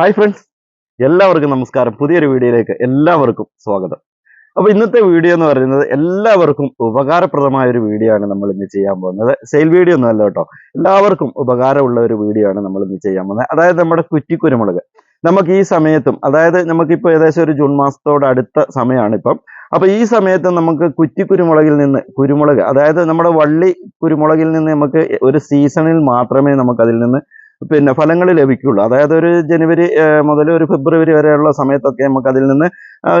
Hi friends എല്ലാവർക്കും നമസ്കാരം. പുതിയൊരു വീഡിയോയിലേക്ക് എല്ലാവർക്കും സ്വാഗതം. അപ്പോൾ ഇന്നത്തെ വീഡിയോ എന്ന് പറയുന്നത് എല്ലാവർക്കും ഉപകാരപ്രദമായ ഒരു വീഡിയോ ആണ് നമ്മൾ ഇന്ന് ചെയ്യാൻ പോകുന്നത്. സെയിൽ വീഡിയോ ഒന്നും അല്ല കേട്ടോ. എല്ലാവർക്കും ഉപകാരമുള്ള ഒരു വീഡിയോ ആണ് നമ്മൾ ഇന്ന് ചെയ്യാൻ പോകുന്നത്. അതായത് നമ്മുടെ കുറ്റിക്കുരുമുളക്. നമുക്ക് ഈ സമയത്തും അതായത് നമുക്കിപ്പോൾ ഏകദേശം ഒരു ജൂൺ മാസത്തോട് അടുത്ത സമയമാണ് ഇപ്പം. അപ്പോൾ ഈ സമയത്ത് നമുക്ക് കുറ്റിക്കുരുമുളകിൽ നിന്ന് കുരുമുളക് അതായത് നമ്മുടെ വള്ളി കുരുമുളകിൽ നിന്ന് നമുക്ക് ഒരു സീസണിൽ മാത്രമേ നമുക്ക് അതിൽ നിന്ന് പിന്നെ ഫലങ്ങൾ ലഭിക്കുള്ളൂ. അതായത് ഒരു ജനുവരി മുതൽ ഒരു ഫെബ്രുവരി വരെയുള്ള സമയത്തൊക്കെ നമുക്ക് അതിൽ നിന്ന്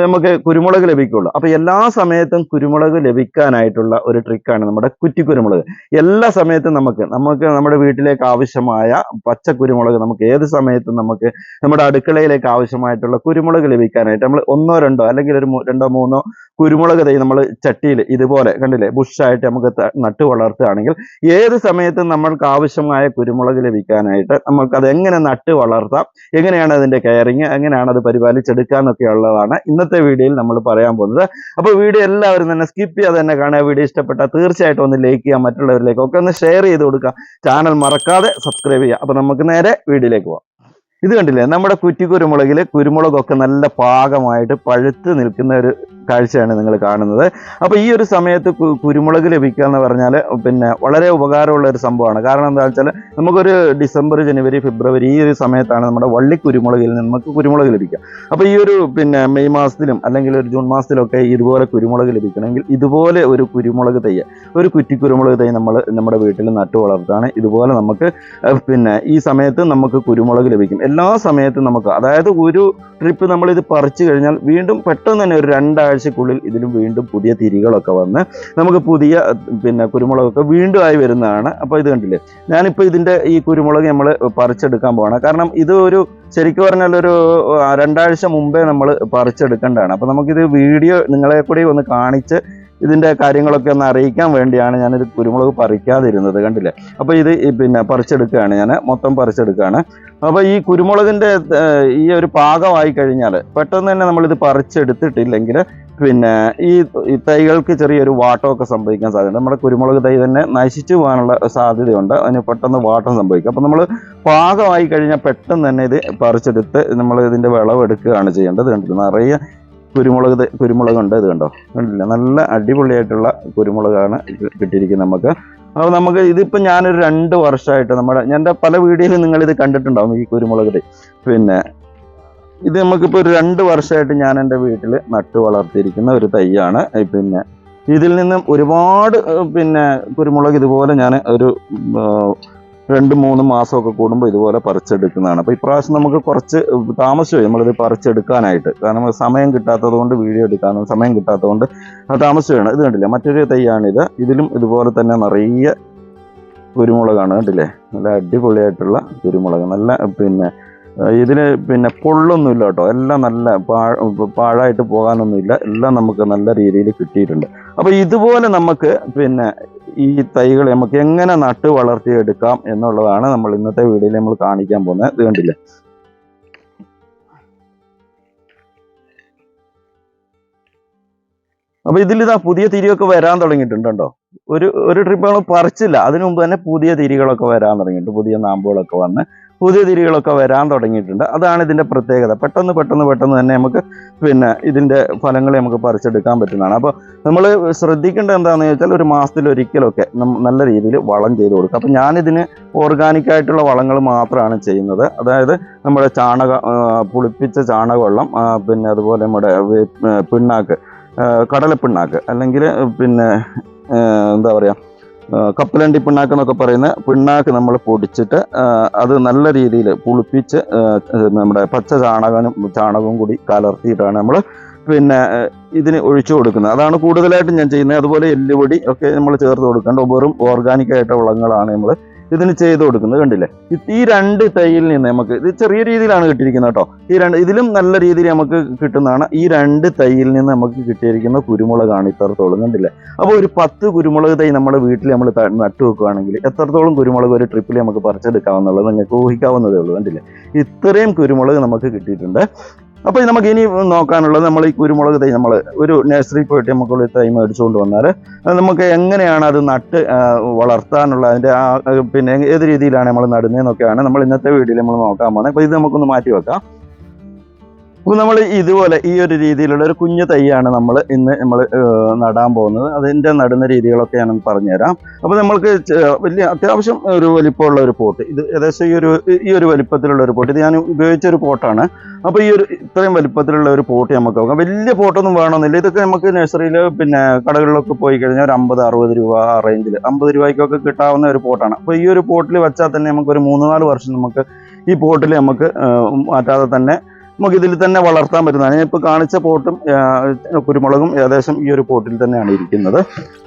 നമുക്ക് കുരുമുളക് ലഭിക്കുള്ളൂ. അപ്പൊ എല്ലാ സമയത്തും കുരുമുളക് ലഭിക്കാനായിട്ടുള്ള ഒരു ട്രിക്കാണ് നമ്മുടെ കുറ്റി കുരുമുളക് എല്ലാ സമയത്തും നമുക്ക് നമുക്ക് നമ്മുടെ വീട്ടിലേക്ക് ആവശ്യമായ പച്ച കുരുമുളക് നമുക്ക് ഏത് സമയത്തും നമുക്ക് നമ്മുടെ അടുക്കളയിലേക്ക് ആവശ്യമായിട്ടുള്ള കുരുമുളക് ലഭിക്കാനായിട്ട് നമ്മൾ ഒന്നോ രണ്ടോ അല്ലെങ്കിൽ ഒരു രണ്ടോ മൂന്നോ കുരുമുളക് തൈ നമ്മൾ ചട്ടിയിൽ ഇതുപോലെ കണ്ടില്ലേ ബുഷായിട്ട് നമുക്ക് നട്ടു വളർത്തുകയാണെങ്കിൽ ഏത് സമയത്തും നമ്മൾക്ക് ആവശ്യമായ കുരുമുളക് ലഭിക്കാനായിട്ട് നമുക്ക് അത് എങ്ങനെ നട്ട് വളർത്താം എങ്ങനെയാണ് അതിന്റെ കെയറിങ് എങ്ങനെയാണ് അത് പരിപാലിച്ചെടുക്കുക എന്നൊക്കെ ഉള്ളതാണ് ഇന്നത്തെ വീഡിയോയിൽ നമ്മൾ പറയാൻ പോകുന്നത്. അപ്പോൾ വീഡിയോ എല്ലാവരും തന്നെ സ്കിപ്പ് ചെയ്യാതെ തന്നെ കാണുക. വീഡിയോ ഇഷ്ടപ്പെട്ടാൽ തീർച്ചയായിട്ടും ഒന്ന് ലൈക്ക് ചെയ്യാം മറ്റുള്ളവരിലേക്ക് ഒക്കെ ഒന്ന് ഷെയർ ചെയ്ത് കൊടുക്കുക. ചാനൽ മറക്കാതെ സബ്സ്ക്രൈബ് ചെയ്യുക. അപ്പോൾ നമുക്ക് നേരെ വീഡിയോയിലേക്ക് പോകാം ഇത് കണ്ടില്ലേ? നമ്മുടെ കുറ്റി കുരുമുളകിൽ കുരുമുളകൊക്കെ നല്ല പാകമായിട്ട് പഴുത്ത് നിൽക്കുന്ന ഒരു കാഴ്ചയാണ് നിങ്ങൾ കാണുന്നത്. അപ്പൊ ഈ ഒരു സമയത്ത് കുരുമുളക് ലഭിക്കുക എന്ന് പറഞ്ഞാൽ പിന്നെ വളരെ ഉപകാരമുള്ള ഒരു സംഭവമാണ്. കാരണം എന്താ വെച്ചാൽ നമുക്കൊരു ഡിസംബർ ജനുവരി ഫെബ്രുവരി ഈ ഒരു സമയത്താണ് നമ്മുടെ വള്ളി കുരുമുളകിൽ നിന്ന് നമുക്ക് കുരുമുളക് ലഭിക്കുക. അപ്പൊ ഈ ഒരു പിന്നെ മെയ് മാസത്തിലും അല്ലെങ്കിൽ ഒരു ജൂൺ മാസത്തിലൊക്കെ ഇതുപോലെ കുരുമുളക് ലഭിക്കണമെങ്കിൽ ഇതുപോലെ ഒരു കുരുമുളക് തൈ ഒരു കുറ്റി കുരുമുളക് തൈ നമ്മൾ നമ്മുടെ വീട്ടിൽ നട്ടു വളർത്താണ് ഇതുപോലെ നമുക്ക് പിന്നെ ഈ സമയത്ത് നമുക്ക് കുരുമുളക് ലഭിക്കും. എല്ലാ സമയത്തും നമുക്ക് അതായത് ഒരു ട്രിപ്പ് നമ്മൾ ഇത് പറിച്ചു കഴിഞ്ഞാൽ വീണ്ടും പെട്ടെന്ന് തന്നെ ഒരു രണ്ടാഴ്ചക്കുള്ളിൽ ഇതിലും വീണ്ടും പുതിയ തിരികളൊക്കെ വന്ന് നമുക്ക് പുതിയ പിന്നെ കുരുമുളകൊക്കെ വീണ്ടും ആയി വരുന്നതാണ്. അപ്പോൾ ഇത് കണ്ടില്ലേ? ഞാനിപ്പോൾ ഇതിന്റെ ഈ കുരുമുളക് നമ്മൾ പറിച്ചെടുക്കാൻ പോകണം കാരണം ഇത് ഒരു ശരിക്കും പറഞ്ഞാൽ ഒരു രണ്ടാഴ്ച മുമ്പേ നമ്മൾ പറിച്ചെടുക്കേണ്ടതാണ്. അപ്പോൾ നമുക്കിത് വീഡിയോ നിങ്ങളെ കൂടി ഒന്ന് കാണിച്ച് ഇതിന്റെ കാര്യങ്ങളൊക്കെ ഒന്ന് അറിയിക്കാൻ വേണ്ടിയാണ് ഞാനിത് കുരുമുളക് പറിക്കാതിരുന്നത് കണ്ടില്ലേ? അപ്പോൾ ഇത് പിന്നെ പറിച്ചെടുക്കുകയാണ് ഞാൻ മൊത്തം പറിച്ചെടുക്കുകയാണ്. അപ്പോൾ ഈ കുരുമുളകിന്റെ ഈ ഒരു പാകമായി കഴിഞ്ഞാൽ പെട്ടെന്ന് തന്നെ നമ്മളിത് പറിച്ചെടുത്തിട്ടില്ലെങ്കിൽ പിന്നെ ഈ തൈകൾക്ക് ചെറിയൊരു വാട്ടമൊക്കെ സംഭവിക്കാൻ സാധ്യത. നമ്മുടെ കുരുമുളക് തൈ തന്നെ നശിച്ചു പോകാനുള്ള സാധ്യതയുണ്ട്. അതിന് പെട്ടെന്ന് വാട്ടം സംഭവിക്കും. അപ്പോൾ നമ്മൾ പാകമായി കഴിഞ്ഞാൽ പെട്ടെന്ന് തന്നെ ഇത് പറിച്ചെടുത്ത് നമ്മൾ ഇതിന്റെ വിളവെടുക്കുകയാണ് ചെയ്യേണ്ടത്. കണ്ടിട്ട് നിറയെ കുരുമുളക് കുരുമുളകുണ്ട് ഇത് കണ്ടോ? കണ്ടില്ല? നല്ല അടിപൊളിയായിട്ടുള്ള കുരുമുളകാണ് കിട്ടിയിരിക്കുന്നത് നമുക്ക്. അപ്പോൾ നമുക്ക് ഇതിപ്പോൾ ഞാനൊരു രണ്ട് വർഷമായിട്ട് നമ്മുടെ എന്റെ പല വീഡിയോയിലും നിങ്ങളിത് കണ്ടിട്ടുണ്ടാവും ഈ കുരുമുളക് പിന്നെ ഇത് നമുക്കിപ്പോൾ ഒരു രണ്ട് വർഷമായിട്ട് ഞാൻ എന്റെ വീട്ടിൽ നട്ടു വളർത്തിയിരിക്കുന്ന ഒരു തൈയാണ്. പിന്നെ ഇതിൽ നിന്നും ഒരുപാട് പിന്നെ കുരുമുളക് ഇതുപോലെ ഞാൻ ഒരു രണ്ട് മൂന്ന് മാസമൊക്കെ കൂടുമ്പോൾ ഇതുപോലെ പറിച്ചെടുക്കുന്നതാണ്. അപ്പോൾ ഇപ്രാവശ്യം നമുക്ക് കുറച്ച് താമസിച്ചു നമ്മളിത് പറിച്ചെടുക്കാനായിട്ട്. കാരണം സമയം കിട്ടാത്തത് കൊണ്ട് വീഡിയോ എടുക്കാനും സമയം കിട്ടാത്തത് കൊണ്ട് താമസിച്ചു വേണം ഇത് കണ്ടില്ലേ? മറ്റൊരു തൈയാണിത്. ഇതിലും ഇതുപോലെ തന്നെ നിറയെ കുരുമുളകാണ്. കണ്ടില്ലേ? നല്ല അടിപൊളിയായിട്ടുള്ള കുരുമുളക്. നല്ല പിന്നെ ഇതിന് പിന്നെ പൊള്ളൊന്നുമില്ല കേട്ടോ. എല്ലാം നല്ല പാഴ പാഴായിട്ട് പോകാനൊന്നുമില്ല. എല്ലാം നമുക്ക് നല്ല രീതിയിൽ കിട്ടിയിട്ടുണ്ട്. അപ്പോൾ ഇതുപോലെ നമുക്ക് പിന്നെ ഈ തൈകൾ നമുക്ക് എങ്ങനെ നട്ട് വളർത്തിയെടുക്കാം എന്നുള്ളതാണ് നമ്മൾ ഇന്നത്തെ വീഡിയോയിൽ നമ്മൾ കാണിക്കാൻ പോകുന്നത്. ഇത് കണ്ടില്ലേ? അപ്പൊ ഇതിൽ ഇതാ പുതിയ തിരിയൊക്കെ വരാൻ തുടങ്ങിയിട്ടുണ്ടോ? ഒരു ഒരു ട്രിപ്പ് നമ്മൾ പറിച്ചില്ല. അതിനു മുമ്പ് തന്നെ പുതിയ തിരികളൊക്കെ വരാൻ തുടങ്ങിയിട്ടുണ്ട്. പുതിയ നാമ്പുകളൊക്കെ വന്ന് പുതിയ തിരികളൊക്കെ വരാൻ തുടങ്ങിയിട്ടുണ്ട്. അതാണ് ഇതിന്റെ പ്രത്യേകത. പെട്ടെന്ന് പെട്ടെന്ന് പെട്ടെന്ന് തന്നെ നമുക്ക് പിന്നെ ഇതിന്റെ ഫലങ്ങൾ നമുക്ക് പറിച്ചെടുക്കാൻ പറ്റുന്നതാണ്. അപ്പോൾ നമ്മൾ ശ്രദ്ധിക്കേണ്ടത് എന്താണെന്ന് ചോദിച്ചാൽ ഒരു മാസത്തിൽ ഒരിക്കലൊക്കെ നല്ല രീതിയിൽ വളം ചെയ്ത് കൊടുക്കുക. അപ്പോൾ ഞാനിതിന് ഓർഗാനിക്കായിട്ടുള്ള വളങ്ങൾ മാത്രമാണ് ചെയ്യുന്നത്. അതായത് നമ്മുടെ ചാണക പുളിപ്പിച്ച ചാണകവെള്ളം പിന്നെ അതുപോലെ നമ്മുടെ പിണ്ണാക്ക് കടലപ്പിണ്ണാക്ക് അല്ലെങ്കിൽ പിന്നെ എന്താ പറയുക കപ്പലണ്ടി പിണ്ണാക്ക് എന്നൊക്കെ പറയുന്ന പിണ്ണാക്ക് നമ്മൾ പൊടിച്ചിട്ട് അത് നല്ല രീതിയിൽ പുളിപ്പിച്ച് നമ്മുടെ പച്ച ചാണകനും ചാണകവും കൂടി കലർത്തിയിട്ടാണ് നമ്മൾ പിന്നെ ഇതിന് ഒഴിച്ചു കൊടുക്കുന്നത്. അതാണ് കൂടുതലായിട്ടും ഞാൻ ചെയ്യുന്നത്. അതുപോലെ എല്ലുപൊടി ഒക്കെ നമ്മൾ ചേർത്ത് കൊടുക്കേണ്ട വെറും ഓർഗാനിക് ആയിട്ട് വളങ്ങളാണ് നമ്മൾ ഇതിന് ചെയ്ത് കൊടുക്കുന്നത് കണ്ടില്ലേ? ഈ രണ്ട് തൈയിൽ നിന്ന് നമുക്ക് ഇത് ചെറിയ രീതിയിലാണ് കിട്ടിയിരിക്കുന്നത് കേട്ടോ. ഈ രണ്ട് ഇതിലും നല്ല രീതിയിൽ നമുക്ക് കിട്ടുന്നതാണ് ഈ രണ്ട് തൈയിൽ നിന്ന് നമുക്ക് കിട്ടിയിരിക്കുന്ന കുരുമുളകാണ് ഇത്രത്തോളം കണ്ടില്ലേ? അപ്പോൾ ഒരു പത്ത് കുരുമുളക് തൈ നമ്മുടെ വീട്ടിൽ നമ്മൾ നട്ടു വെക്കുകയാണെങ്കിൽ എത്രത്തോളം കുരുമുളക് ഒരു ട്രിപ്പിൽ നമുക്ക് പറിച്ചെടുക്കാവുന്നുള്ളത് നിങ്ങൾക്ക് ഊഹിക്കാവുന്നതേ ഉള്ളൂ കണ്ടില്ലേ? ഇത്രയും കുരുമുളക് നമുക്ക് കിട്ടിയിട്ടുണ്ട്. അപ്പോൾ നമുക്ക് ഇനി നോക്കാനുള്ളത് നമ്മൾ ഈ കുരുമുളക് തൈ നമ്മൾ ഒരു നഴ്സറി പോയിട്ട് നമുക്കുള്ള തൈ മേടിച്ചുകൊണ്ട് വന്നാൽ നമുക്ക് എങ്ങനെയാണ് അത് നട്ട് വളർത്താനുള്ള അതിന്റെ ആ പിന്നെ ഏത് രീതിയിലാണ് നമ്മൾ നടുന്നതെന്നൊക്കെയാണ് നമ്മൾ ഇന്നത്തെ വീഡിയോയിൽ നമ്മൾ നോക്കാൻ പോകുന്നത് അപ്പോൾ ഇത് നമുക്കൊന്ന് മാറ്റി വെക്കാം. അപ്പോൾ നമ്മൾ ഇതുപോലെ ഈ ഒരു രീതിയിലുള്ള ഒരു കുഞ്ഞു തൈയാണ് നമ്മൾ ഇന്ന് നമ്മൾ നടാൻ പോകുന്നത്. അതിന്റെ നടുന്ന രീതികളൊക്കെ ഞാൻ പറഞ്ഞുതരാം. അപ്പോൾ നമ്മൾക്ക് വലിയ അത്യാവശ്യം ഒരു വലിപ്പമുള്ള ഒരു പോട്ട്. ഇത് ഏകദേശം ഈ ഒരു ഈ ഒരു വലിപ്പത്തിലുള്ള ഒരു പോട്ട്. ഇത് ഞാൻ ഉപയോഗിച്ച ഒരു പോട്ടാണ്. അപ്പോൾ ഈ ഒരു ഇത്രയും വലിപ്പത്തിലുള്ള ഒരു പോട്ട് നമുക്ക് നോക്കാം. വലിയ പോട്ടൊന്നും വേണമെന്നില്ല. ഇതൊക്കെ നമുക്ക് നഴ്സറിയിൽ പിന്നെ കടകളിലൊക്കെ പോയി കഴിഞ്ഞാൽ ഒരു അമ്പത് അറുപത് രൂപ ആ റേഞ്ചിൽ അമ്പത് രൂപയ്ക്കൊക്കെ കിട്ടാവുന്ന ഒരു പോട്ടാണ്. അപ്പോൾ ഈ ഒരു പോട്ടിൽ വെച്ചാൽ തന്നെ നമുക്ക് ഒരു മൂന്ന് നാല് വർഷം നമുക്ക് ഈ പോട്ടിൽ നമുക്ക് മാറ്റാതെ തന്നെ നമുക്ക് ഇതിൽ തന്നെ വളർത്താൻ പറ്റുന്നതാണ് ഞാൻ ഇപ്പോൾ കാണിച്ച പോട്ടും കുരുമുളകും ഏകദേശം ഈ ഒരു പോട്ടിൽ തന്നെയാണ് ഇരിക്കുന്നത്.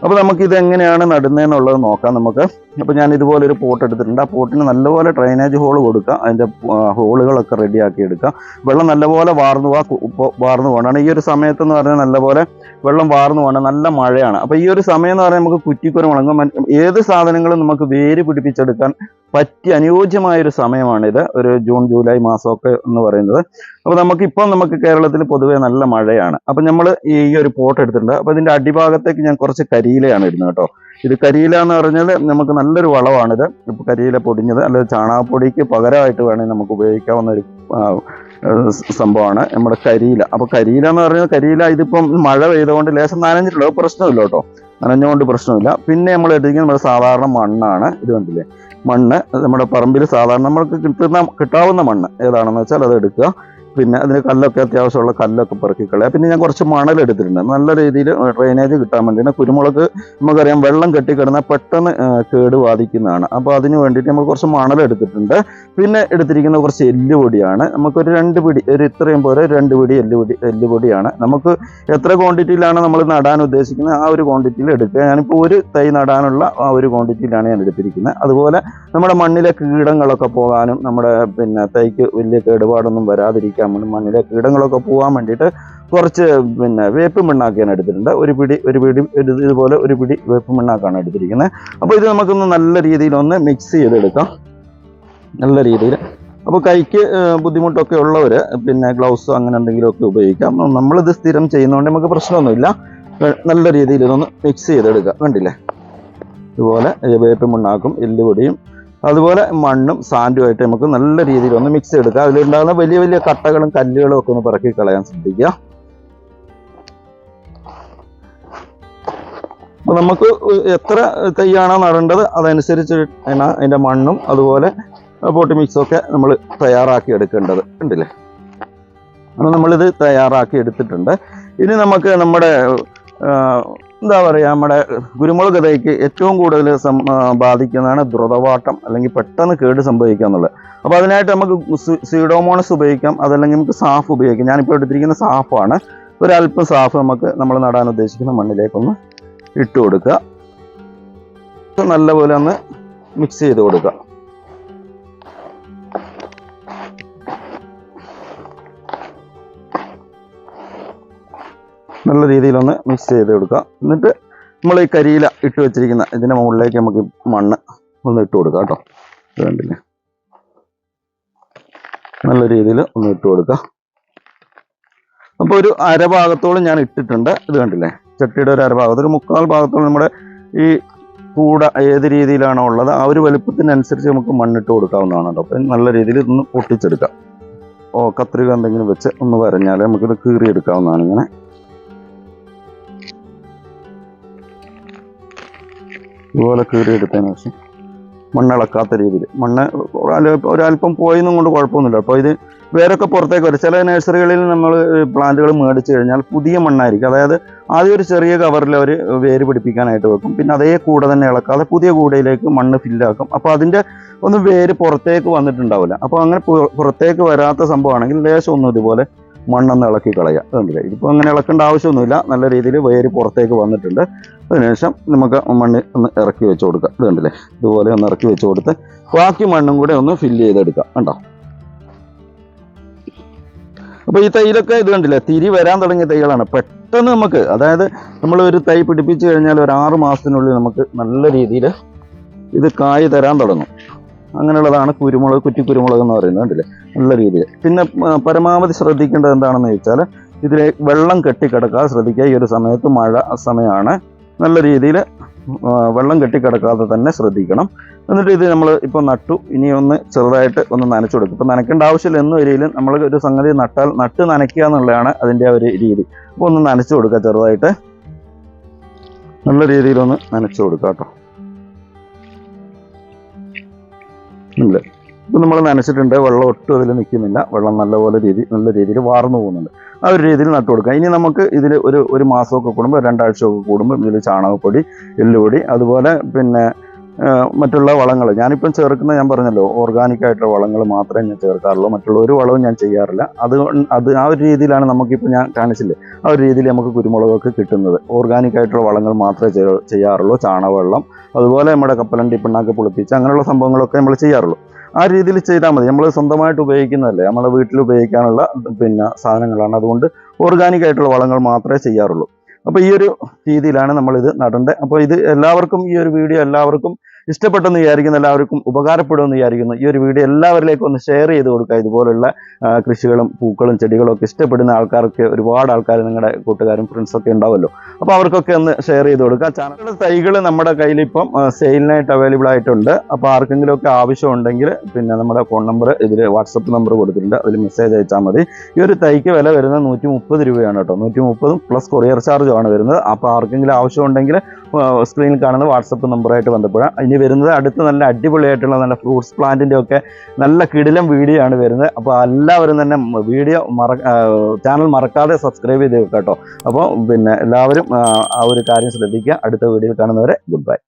അപ്പോൾ നമുക്ക് ഇത് എങ്ങനെയാണ് നടുന്നതെന്നുള്ളത് നോക്കാം നമുക്ക്. അപ്പോൾ ഞാൻ ഇതുപോലെ ഒരു പോട്ട് എടുത്തിട്ടുണ്ട്. ആ പോട്ടിന് നല്ലപോലെ ഡ്രൈനേജ് ഹോൾ കൊടുക്കുക അതിന്റെ ഹോളുകളൊക്കെ റെഡിയാക്കി എടുക്കുക വെള്ളം നല്ലപോലെ വാർന്നു പോവാ വാർന്നു പോകണം. ഈ ഒരു സമയത്ത് എന്ന് പറഞ്ഞാൽ നല്ലപോലെ വെള്ളം വാർന്നു പോകണം. നല്ല മഴയാണ്. അപ്പോൾ ഈ ഒരു സമയം എന്ന് പറഞ്ഞാൽ നമുക്ക് കുറ്റിക്കുരുമുളകും ഏത് സാധനങ്ങളും നമുക്ക് വേര് പിടിപ്പിച്ചെടുക്കാൻ പറ്റിയ അനുയോജ്യമായ ഒരു സമയമാണിത്. ഒരു ജൂൺ ജൂലൈ മാസമൊക്കെ എന്ന് പറയുന്നത്. അപ്പോൾ നമുക്ക് ഇപ്പം നമുക്ക് കേരളത്തിൽ പൊതുവേ നല്ല മഴയാണ്. അപ്പം നമ്മൾ ഈ ഒരു പോട്ട് എടുത്തിട്ടുണ്ട്. അപ്പോൾ ഇതിന്റെ അടിഭാഗത്തേക്ക് ഞാൻ കുറച്ച് കരിയിലയാണ് ഇടുന്നത് കേട്ടോ. ഇത് കരിയില എന്ന് പറഞ്ഞാൽ നമുക്ക് നല്ലൊരു വളമാണിത് ഇപ്പോൾ കരിയില പൊടിഞ്ഞത് അല്ലെങ്കിൽ ചാണകപ്പൊടിക്ക് പകരമായിട്ട് വേണമെങ്കിൽ നമുക്ക് ഉപയോഗിക്കാവുന്ന ഒരു സംഭവമാണ് നമ്മുടെ കരിയില. അപ്പോൾ കരിയില എന്ന് പറഞ്ഞാൽ കരിയില ഇതിപ്പം മഴ പെയ്തുകൊണ്ട് ലേശം നനഞ്ഞിട്ടുള്ളത് പ്രശ്നമില്ല കേട്ടോ. നനഞ്ഞുകൊണ്ട് പ്രശ്നമില്ല. പിന്നെ നമ്മൾ എടുത്തിരിക്കുന്നത് നമ്മുടെ സാധാരണ മണ്ണാണ്. ഇത് കണ്ടില്ലേ? മണ്ണ് നമ്മുടെ പറമ്പിൽ സാധാരണ നമ്മൾക്ക് കിട്ടുന്ന കിട്ടാവുന്ന മണ്ണ്. ഏതാണെന്ന് വെച്ചാൽ അത് എടുക്കുക. പിന്നെ അതിന് കല്ലൊക്കെ അത്യാവശ്യമുള്ള കല്ലൊക്കെ പെറുക്കി കളയുക പിന്നെ ഞാൻ കുറച്ച് മണൽ എടുത്തിട്ടുണ്ട്. നല്ല രീതിയിൽ ഡ്രെയിനേജ് കിട്ടാൻ വേണ്ടി കുരുമുളക് നമുക്കറിയാം വെള്ളം കെട്ടിക്കിടന്നാൽ പെട്ടെന്ന് കേട് ബാധിക്കുന്നതാണ്. അപ്പോൾ അതിന് വേണ്ടിയിട്ട് നമ്മൾ കുറച്ച് മണൽ എടുത്തിട്ടുണ്ട്. പിന്നെ എടുത്തിരിക്കുന്ന കുറച്ച് എല്ലുപൊടിയാണ്. നമുക്കൊരു രണ്ട് പിടി ഒരു ഇത്രയും പോലെ രണ്ട് പിടി എല്ലുപൊടി എല്ലുപൊടിയാണ്. നമുക്ക് എത്ര ക്വാണ്ടിറ്റിയിലാണ് നമ്മൾ നടാൻ ഉദ്ദേശിക്കുന്നത്? ആ ഒരു ക്വാണ്ടിറ്റിയിൽ എടുക്കുക. ഞാനിപ്പോൾ ഒരു തൈ നടാനുള്ള ആ ഒരു ക്വാണ്ടിറ്റിയിലാണ് ഞാൻ എടുത്തിരിക്കുന്നത്. അതുപോലെ നമ്മുടെ മണ്ണിലെ കീടങ്ങളൊക്കെ പോകാനും നമ്മുടെ പിന്നെ തൈക്ക് വലിയ കേടുപാടൊന്നും വരാതിരിക്കാൻ വേണ്ടി മണ്ണിലെ കീടങ്ങളൊക്കെ പോകാൻ വേണ്ടിയിട്ട് കുറച്ച് പിന്നെ വേപ്പ് മണ്ണാക്കിയാണ് എടുത്തിട്ടുണ്ട്. ഒരു പിടി ഒരു പിടി ഇതുപോലെ ഒരു പിടി വേപ്പ് മണ്ണാക്കാണ് എടുത്തിരിക്കുന്നത്. അപ്പോൾ ഇത് നമുക്കൊന്ന് നല്ല രീതിയിൽ ഒന്ന് മിക്സ് ചെയ്തെടുക്കാം. നല്ല രീതിയിൽ. അപ്പോൾ കൈക്ക് ബുദ്ധിമുട്ടൊക്കെ ഉള്ളവർ പിന്നെ ഗ്ലൗസ് അങ്ങനെ എന്തെങ്കിലുമൊക്കെ ഉപയോഗിക്കാം. നമ്മളിത് സ്ഥിരം ചെയ്യുന്നതുകൊണ്ട് നമുക്ക് പ്രശ്നമൊന്നുമില്ല. നല്ല രീതിയിൽ ഇതൊന്ന് മിക്സ് ചെയ്തെടുക്കാം. കണ്ടില്ലേ? ഇതുപോലെ വേപ്പ് മണ്ണാക്കും എല്ലുപൊടിയും അതുപോലെ മണ്ണും സാൻഡുമായിട്ട് നമുക്ക് നല്ല രീതിയിൽ ഒന്ന് മിക്സ് എടുക്കാം. അതിലുണ്ടാകുന്ന വലിയ വലിയ കട്ടകളും കല്ലുകളും ഒക്കെ ഒന്ന് പിറക്കി കളയാൻ ശ്രദ്ധിക്കുക. അപ്പൊ നമുക്ക് എത്ര തൈയാണോ നടേണ്ടത് അതനുസരിച്ച് അതിന്റെ മണ്ണും അതുപോലെ പോട്ടി മിക്സും ഒക്കെ നമ്മൾ തയ്യാറാക്കി എടുക്കേണ്ടത്. ഉണ്ടല്ലേ അപ്പോൾ നമ്മളിത് തയ്യാറാക്കി എടുത്തിട്ടുണ്ട്. ഇനി നമുക്ക് നമ്മുടെ എന്താ പറയുക നമ്മുടെ കുരുമുളക് തൈക്ക് ഏറ്റവും കൂടുതൽ സം ബാധിക്കുന്നതാണ് ദ്രുതവാട്ടം അല്ലെങ്കിൽ പെട്ടെന്ന് കേട് സംഭവിക്കുക എന്നുള്ളത്. അപ്പോൾ അതിനായിട്ട് നമുക്ക് സീഡോമോണസ് ഉപയോഗിക്കാം അതല്ലെങ്കിൽ നമുക്ക് സാഫ് ഉപയോഗിക്കാം. ഞാനിപ്പോൾ എടുത്തിരിക്കുന്ന സാഫാണ്. ഒരല്പം സാഫ് നമുക്ക് നമ്മൾ നടാൻ ഉദ്ദേശിക്കുന്ന മണ്ണിലേക്കൊന്ന് ഇട്ട് കൊടുക്കുക. നല്ലപോലെ ഒന്ന് മിക്സ് ചെയ്ത് കൊടുക്കുക. നല്ല രീതിയിലൊന്ന് മിക്സ് ചെയ്ത് കൊടുക്കുക. എന്നിട്ട് നമ്മൾ ഈ കരിയില ഇട്ട് വെച്ചിരിക്കുന്ന ഇതിന്റെ മുകളിലേക്ക് നമുക്ക് മണ്ണ് ഒന്ന് ഇട്ട് കൊടുക്കുക കേട്ടോ. വേണ്ടില്ല നല്ല രീതിയിൽ ഒന്ന് ഇട്ട് കൊടുക്കുക. അപ്പോൾ ഒരു അരഭാഗത്തോളം ഞാൻ ഇട്ടിട്ടുണ്ട്. ഇത് കണ്ടില്ലേ? ചട്ടിയുടെ ഒരു അരഭാഗത്ത്. ഒരു മുക്കാൽ ഭാഗത്തോളം നമ്മുടെ ഈ കൂട ഏത് രീതിയിലാണോ ഉള്ളത് ആ ഒരു വലുപ്പത്തിനനുസരിച്ച് നമുക്ക് മണ്ണിട്ട് കൊടുക്കാവുന്നതാണ് കേട്ടോ. അപ്പം നല്ല രീതിയിൽ ഇതൊന്ന് പൊട്ടിച്ചെടുക്കാം. ഓ കത്രിക എന്തെങ്കിലും വെച്ച് ഒന്ന് വരഞ്ഞാൽ നമുക്കിത് കീറിയെടുക്കാവുന്നതാണ് ഇങ്ങനെ. ഇതുപോലെ കീറിയെടുത്തതിന് ശേഷം മണ്ണിളക്കാത്ത രീതിയിൽ. മണ്ണ് ഒരല്പം പോയെന്നും കൊണ്ട് കുഴപ്പമൊന്നുമില്ല. അപ്പോൾ ഇത് വേരൊക്കെ പുറത്തേക്ക് വരും. ചില നഴ്സറികളിൽ നമ്മൾ പ്ലാന്റുകൾ മേടിച്ചു കഴിഞ്ഞാൽ പുതിയ മണ്ണായിരിക്കും. അതായത് ആദ്യം ഒരു ചെറിയ കവറിൽ അവർ വേര് പിടിപ്പിക്കാനായിട്ട് വെക്കും. പിന്നെ അതേ കൂടെ തന്നെ ഇളക്കാതെ പുതിയ കൂടയിലേക്ക് മണ്ണ് ഫില്ലാക്കും. അപ്പോൾ അതിന്റെ ഒന്ന് വേര് പുറത്തേക്ക് വന്നിട്ടുണ്ടാവില്ല. അപ്പോൾ അങ്ങനെ പുറത്തേക്ക് വരാത്ത സംഭവമാണെങ്കിൽ ലേശം ഒന്നും ഇതുപോലെ മണ്ണൊന്ന് ഇളക്കി കളയുക. അതുകൊണ്ടില്ലേ ഇതിപ്പോൾ അങ്ങനെ ഇളക്കേണ്ട ആവശ്യമൊന്നുമില്ല. നല്ല രീതിയിൽ വേര് പുറത്തേക്ക് വന്നിട്ടുണ്ട്. അതിനുശേഷം നമുക്ക് മണ്ണ് ഒന്ന് ഇറക്കി വെച്ച് കൊടുക്കുക ഇത് കണ്ടില്ലേ? ഇതുപോലെ ഒന്ന് ഇറക്കി വെച്ച് കൊടുത്ത് ബാക്കി മണ്ണും കൂടെ ഒന്ന് ഫില്ല് ചെയ്തെടുക്കുക കണ്ടോ? അപ്പൊ ഈ തൈലൊക്കെ ഇത് കണ്ടില്ലേ? തിരി വരാൻ തുടങ്ങിയ തൈകളാണ്. പെട്ടെന്ന് നമുക്ക് അതായത് നമ്മൾ ഒരു തൈ പിടിപ്പിച്ചു കഴിഞ്ഞാൽ ഒരു ആറ് മാസത്തിനുള്ളിൽ നമുക്ക് നല്ല രീതിയിൽ ഇത് കായ് തരാൻ തുടങ്ങും. അങ്ങനെയുള്ളതാണ് കുരുമുളക് കുറ്റി കുരുമുളക് എന്ന് പറയുന്നത് കണ്ടില്ലേ? നല്ല രീതിയിൽ. പിന്നെ പരമാവധി ശ്രദ്ധിക്കേണ്ടത് എന്താണെന്ന് ചോദിച്ചാൽ ഇതിൽ വെള്ളം കെട്ടിക്കിടക്കാതെ ശ്രദ്ധിക്കുക. ഈ ഒരു സമയത്ത് മഴ സമയമാണ്. നല്ല രീതിയിൽ വെള്ളം കെട്ടിക്കിടക്കാതെ തന്നെ ശ്രദ്ധിക്കണം. എന്നിട്ട് ഇത് നമ്മൾ ഇപ്പോൾ നട്ടു. ഇനി ഒന്ന് ചെറുതായിട്ട് ഒന്ന് നനച്ചു കൊടുക്കും. ഇപ്പം നനയ്ക്കേണ്ട ആവശ്യമില്ല. എന്ന രീതിയിൽ നമ്മൾ ഒരു സംഗതി നട്ടാൽ നട്ട് നനയ്ക്കുക എന്നുള്ളതാണ് അതിന്റെ ഒരു രീതി. അപ്പോൾ ഒന്ന് നനച്ചു കൊടുക്കുക ചെറുതായിട്ട്. നല്ല രീതിയിലൊന്ന് നനച്ചു കൊടുക്കുക കേട്ടോ. ഇല്ല ഇപ്പം നമ്മൾ നനച്ചിട്ടുണ്ട് വെള്ളം ഒട്ടും അതിൽ നിൽക്കുന്നില്ല വെള്ളം നല്ലപോലെ രീതി നല്ല രീതിയിൽ വാർന്നു പോകുന്നുണ്ട്. ആ ഒരു രീതിയിൽ നട്ടു കൊടുക്കുക ഇനി നമുക്ക് ഇതിൽ ഒരു ഒരു മാസമൊക്കെ കൂടുമ്പോൾ രണ്ടാഴ്ചയൊക്കെ കൂടുമ്പോൾ ഇതിൽ ചാണകപ്പൊടി എല്ലുപൊടി അതുപോലെ പിന്നെ മറ്റുള്ള വളങ്ങൾ. ഞാനിപ്പം ചേർക്കുന്ന ഞാൻ പറഞ്ഞല്ലോ ഓർഗാനിക് ആയിട്ടുള്ള വളങ്ങൾ മാത്രമേ ഞാൻ ചേർക്കാറുള്ളൂ. മറ്റുള്ള ഒരു വളവും ഞാൻ ചെയ്യാറില്ല. അത് അത് ആ ഒരു രീതിയിലാണ് നമുക്കിപ്പോൾ ഞാൻ കാണിച്ചില്ലേ? ആ ഒരു രീതിയിൽ നമുക്ക് കുരുമുളകൊക്കെ കിട്ടുന്നത്. ഓർഗാനിക് ആയിട്ടുള്ള വളങ്ങൾ മാത്രമേ ചെയ്യ- ചെയ്യാറുള്ളൂ. ചാണകവെള്ളം അതുപോലെ നമ്മുടെ കപ്പലണ്ടി പിണ്ണാക്ക് പുളിപ്പിച്ച് അങ്ങനെയുള്ള സംഭവങ്ങളൊക്കെ നമ്മൾ ചെയ്യാറുള്ളൂ. ആ രീതിയിൽ ചെയ്താൽ മതി. നമ്മൾ സ്വന്തമായിട്ട് ഉപയോഗിക്കുന്നതല്ലേ? നമ്മുടെ വീട്ടിൽ ഉപയോഗിക്കാനുള്ള പിന്നെ സാധനങ്ങളാണ്. അതുകൊണ്ട് ഓർഗാനിക് ആയിട്ടുള്ള വളങ്ങൾ മാത്രമേ ചെയ്യാറുള്ളൂ. അപ്പോൾ ഈ ഒരു രീതിയിലാണ് നമ്മൾ ഇത് നടേണ്ടത് അപ്പോൾ ഇത് എല്ലാവർക്കും ഈ ഒരു വീഡിയോ എല്ലാവർക്കും ഇഷ്ടപ്പെട്ടെന്ന് വിചാരിക്കുന്നു എല്ലാവർക്കും ഉപകാരപ്പെടുമെന്ന് വിചാരിക്കുന്നു. ഈ ഒരു വീഡിയോ എല്ലാവരിലേക്കും ഒന്ന് ഷെയർ ചെയ്ത് കൊടുക്കുക. ഇതുപോലുള്ള കൃഷികളും പൂക്കളും ചെടികളും ഒക്കെ ഇഷ്ടപ്പെടുന്ന ആൾക്കാർക്ക് ഒരുപാട് ആൾക്കാർ നിങ്ങളുടെ കൂട്ടുകാരും ഫ്രണ്ട്സൊക്കെ ഉണ്ടാവുമല്ലോ. അപ്പോൾ അവർക്കൊക്കെ ഒന്ന് ഷെയർ ചെയ്ത് കൊടുക്കുക. ചാനലിലെ തൈകൾ നമ്മുടെ കയ്യിൽ ഇപ്പം സെയിലിനായിട്ട് അവൈലബിൾ ആയിട്ടുണ്ട്. അപ്പോൾ ആർക്കെങ്കിലും ഒക്കെ ആവശ്യമുണ്ടെങ്കിൽ പിന്നെ നമ്മുടെ ഫോൺ നമ്പർ ഇതിൽ വാട്സപ്പ് നമ്പർ കൊടുത്തിട്ടുണ്ട്. അതിൽ മെസ്സേജ് അയച്ചാൽ മതി. ഈ ഒരു തൈക്ക് വില വരുന്നത് നൂറ്റി മുപ്പത് രൂപയാണ് കേട്ടോ. നൂറ്റി മുപ്പതും പ്ലസ് കൊറിയർ ചാർജും ആണ് വരുന്നത്. അപ്പോൾ ആർക്കെങ്കിലും ആവശ്യമുണ്ടെങ്കിൽ സ്ക്രീനിൽ കാണുന്ന വാട്സപ്പ് നമ്പറായിട്ട് ബന്ധപ്പെടാം. ഇനി വരുന്നത്. അടുത്ത് നല്ല അടിപൊളിയായിട്ടുള്ള നല്ല ഫ്രൂട്ട്സ് പ്ലാന്റിന്റെ ഒക്കെ നല്ല കിടിലം വീഡിയോ ആണ് വരുന്നത്. അപ്പോൾ എല്ലാവരും തന്നെ വീഡിയോ മറ ചാനൽ മറക്കാതെ സബ്സ്ക്രൈബ് ചെയ്ത് കേട്ടോ. അപ്പോൾ പിന്നെ എല്ലാവരും ആ, ഒരു കാര്യം ശ്രദ്ധിക്കുക. അടുത്ത വീഡിയോയിൽ കാണുന്നവരെ ഗുഡ് ബൈ